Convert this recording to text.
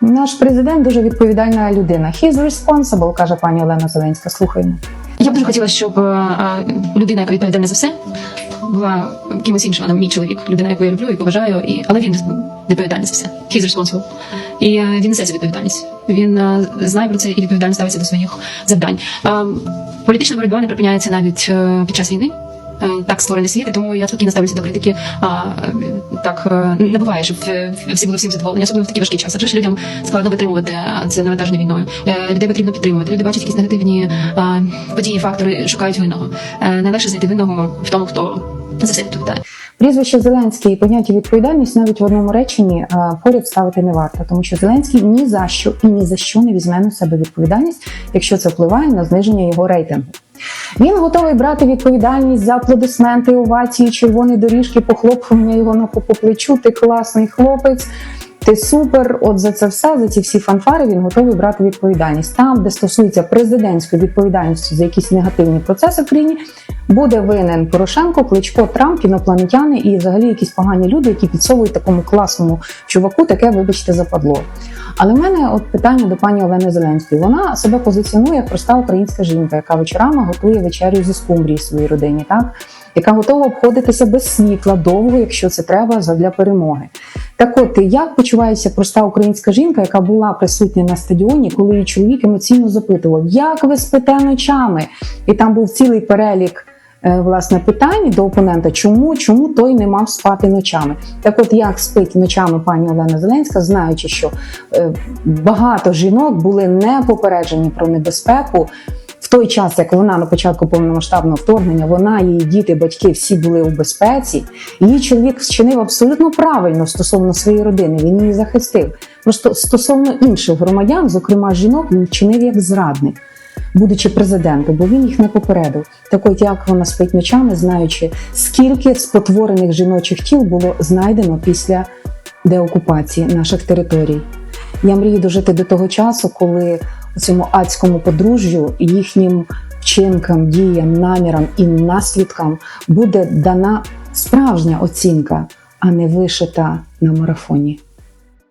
Наш президент дуже відповідальна людина. He's responsible, каже пані Олена Зеленська. Слухаємо. Я б дуже хотіла, щоб е, е, людина, яка відповідальна за все, була кимось іншим, а не мій чоловік. Людина, яку я люблю і поважаю, і... але він відповідальний за все. He's responsible. І е, він несе цю відповідальність. Він е, знає про це і відповідально ставиться до своїх завдань. Е, політична боротьба не припиняється навіть е, під час війни. Так створений світ, тому я спокійно ставлюся до критики. А так е, не буває, щоб е, всі були всім задоволені, особливо в такий важкий час. Адже ж людям складно витримувати це навантаження війною. Е, Людей потрібно підтримувати. Люди бачать якісь негативні події, фактори, шукають винного. Найлегше знайти винного в тому, хто за все відповідає. Прізвище Зеленський і поняття відповідальність навіть в одному реченні поряд ставити не варто, тому що Зеленський ні за що і ні за що не візьме на себе відповідальність, якщо це впливає на зниження його рейтингу. Він готовий брати відповідальність за аплодисменти, овації, червоні доріжки, похлопування його на по плечу. Ти класний хлопець. Ти супер, от за це все, за ці всі фанфари він готовий брати відповідальність. Там, де стосується президентської відповідальності за якісь негативні процеси в країні, буде винен Порошенко, Кличко, Трамп, інопланетяни і взагалі якісь погані люди, які підсовують такому класному чуваку таке, вибачте, западло. Але в мене от питання до пані Олени Зеленської. Вона себе позиціонує як проста українська жінка, яка вечорами готує вечерю зі скумбрії своїй родині, так яка готова обходитися без світла довго, якщо це треба для перемоги. Так от, як почувається проста українська жінка, яка була присутня на стадіоні, коли її чоловік емоційно запитував, як ви спите ночами? І там був цілий перелік. Е, Власне, питань до опонента, чому, чому той не мав спати ночами? Так, от як спить ночами пані Олена Зеленська, знаючи, що е, багато жінок були не попереджені про небезпеку в той час, як вона на початку повномасштабного вторгнення, вона, її діти, батьки всі були у безпеці. Її чоловік вчинив абсолютно правильно стосовно своєї родини. Він її захистив. Просто стосовно інших громадян, зокрема жінок, він вчинив як зрадник. Будучи президентом, бо він їх не попередив. Так от як вона спить ночами, знаючи, скільки спотворених жіночих тіл було знайдено після деокупації наших територій. Я мрію дожити до того часу, коли цьому адському подружжю, їхнім вчинкам, діям, намірам і наслідкам буде дана справжня оцінка, а не вишита на марафоні.